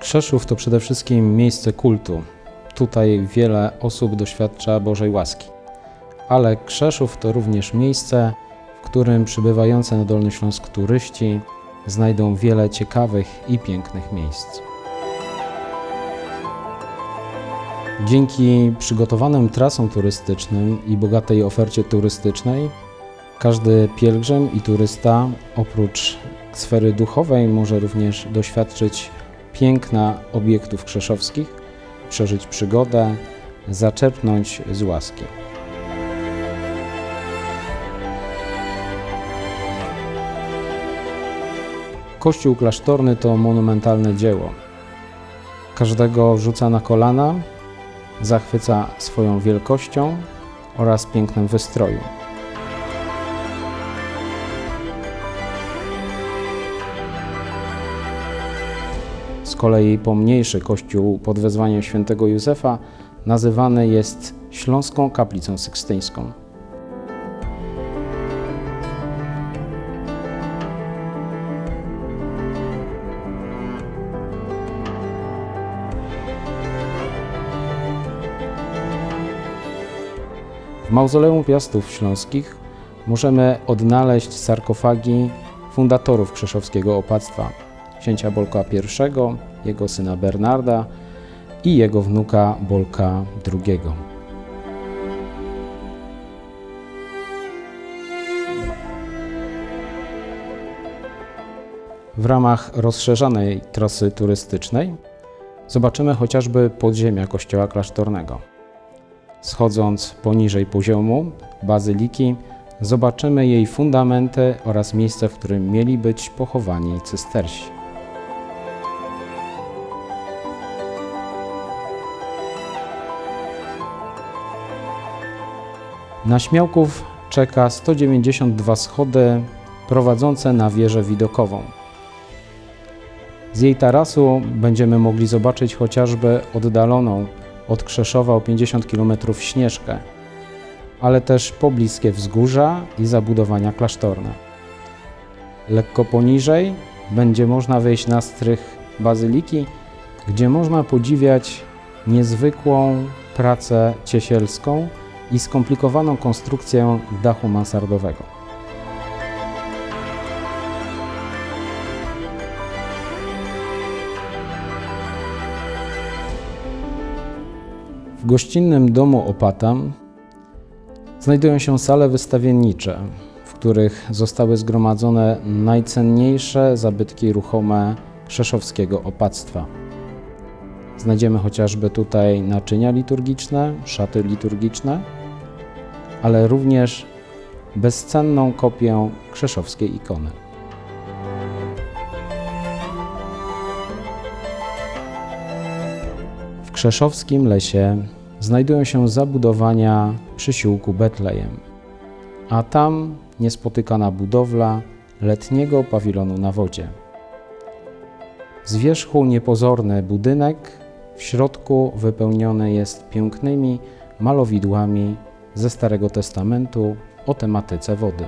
Krzeszów to przede wszystkim miejsce kultu. Tutaj wiele osób doświadcza Bożej łaski. Ale Krzeszów to również miejsce, w którym przybywające na Dolny Śląsk turyści znajdą wiele ciekawych i pięknych miejsc. Dzięki przygotowanym trasom turystycznym i bogatej ofercie turystycznej, każdy pielgrzym i turysta oprócz sfery duchowej może również doświadczyć piękna obiektów krzeszowskich, przeżyć przygodę, zaczerpnąć z łaski. Kościół klasztorny to monumentalne dzieło. Każdego rzuca na kolana, zachwyca swoją wielkością oraz pięknem wystroju. Z kolei pomniejszy kościół pod wezwaniem świętego Józefa nazywany jest Śląską Kaplicą Sykstyńską. W Mauzoleum Piastów Śląskich możemy odnaleźć sarkofagi fundatorów krzeszowskiego opactwa księcia Bolka I, jego syna Bernarda i jego wnuka Bolka II. W ramach rozszerzanej trasy turystycznej zobaczymy chociażby podziemia kościoła klasztornego. Schodząc poniżej poziomu bazyliki, zobaczymy jej fundamenty oraz miejsce, w którym mieli być pochowani cystersi. Na Śmiałków czeka 192 schody prowadzące na wieżę widokową. Z jej tarasu będziemy mogli zobaczyć chociażby oddaloną od Krzeszowa o 50 km Śnieżkę, ale też pobliskie wzgórza i zabudowania klasztorne. Lekko poniżej będzie można wejść na strych bazyliki, gdzie można podziwiać niezwykłą pracę ciesielską i skomplikowaną konstrukcję dachu mansardowego. Gościnnym domu Opatam znajdują się sale wystawiennicze, w których zostały zgromadzone najcenniejsze zabytki ruchome krzeszowskiego opactwa. Znajdziemy chociażby tutaj naczynia liturgiczne, szaty liturgiczne, ale również bezcenną kopię krzeszowskiej ikony. W krzeszowskim lesie znajdują się zabudowania przysiłku Betlejem, a tam niespotykana budowla letniego pawilonu na wodzie. Z wierzchu niepozorny budynek, w środku wypełniony jest pięknymi malowidłami ze Starego Testamentu o tematyce wody.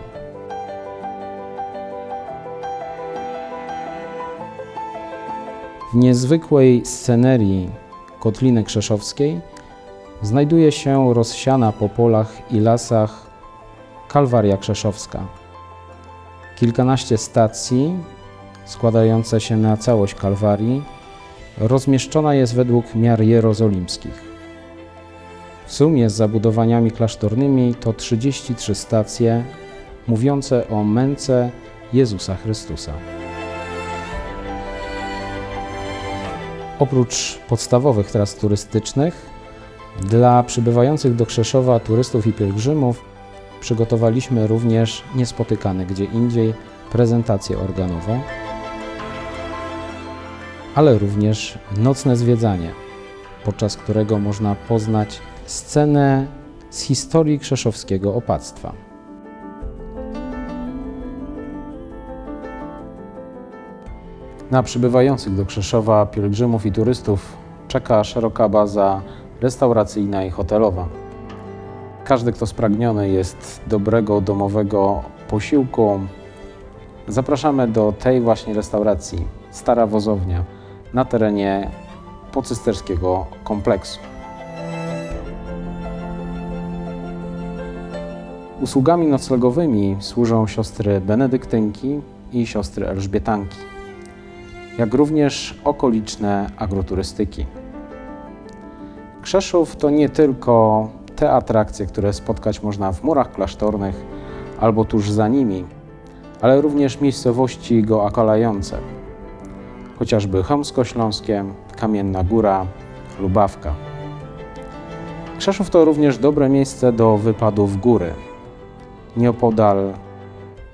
W niezwykłej scenerii Kotliny Krzeszowskiej znajduje się rozsiana po polach i lasach Kalwaria Krzeszowska. Kilkanaście stacji składające się na całość Kalwarii rozmieszczona jest według miar jerozolimskich. W sumie z zabudowaniami klasztornymi to 33 stacje mówiące o męce Jezusa Chrystusa. Oprócz podstawowych tras turystycznych, dla przybywających do Krzeszowa turystów i pielgrzymów przygotowaliśmy również niespotykane gdzie indziej prezentację organową, ale również nocne zwiedzanie, podczas którego można poznać scenę z historii krzeszowskiego opactwa. Na przybywających do Krzeszowa pielgrzymów i turystów czeka szeroka baza restauracyjna i hotelowa. Każdy, kto spragniony jest dobrego domowego posiłku, zapraszamy do tej właśnie restauracji Stara Wozownia na terenie pocysterskiego kompleksu. Usługami noclegowymi służą siostry benedyktynki i siostry elżbietanki, jak również okoliczne agroturystyki. Krzeszów to nie tylko te atrakcje, które spotkać można w murach klasztornych albo tuż za nimi, ale również miejscowości go okalające, chociażby Chełmsko-Śląskie, Kamienna Góra, Lubawka. Krzeszów to również dobre miejsce do wypadu w góry. Nieopodal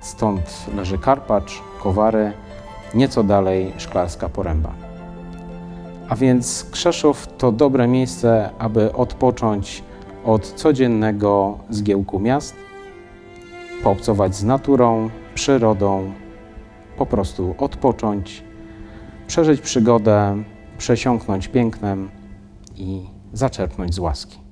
stąd leży Karpacz, Kowary, nieco dalej Szklarska Poręba. A więc Krzeszów to dobre miejsce, aby odpocząć od codziennego zgiełku miast, poobcować z naturą, przyrodą, po prostu odpocząć, przeżyć przygodę, przesiąknąć pięknem i zaczerpnąć z łaski.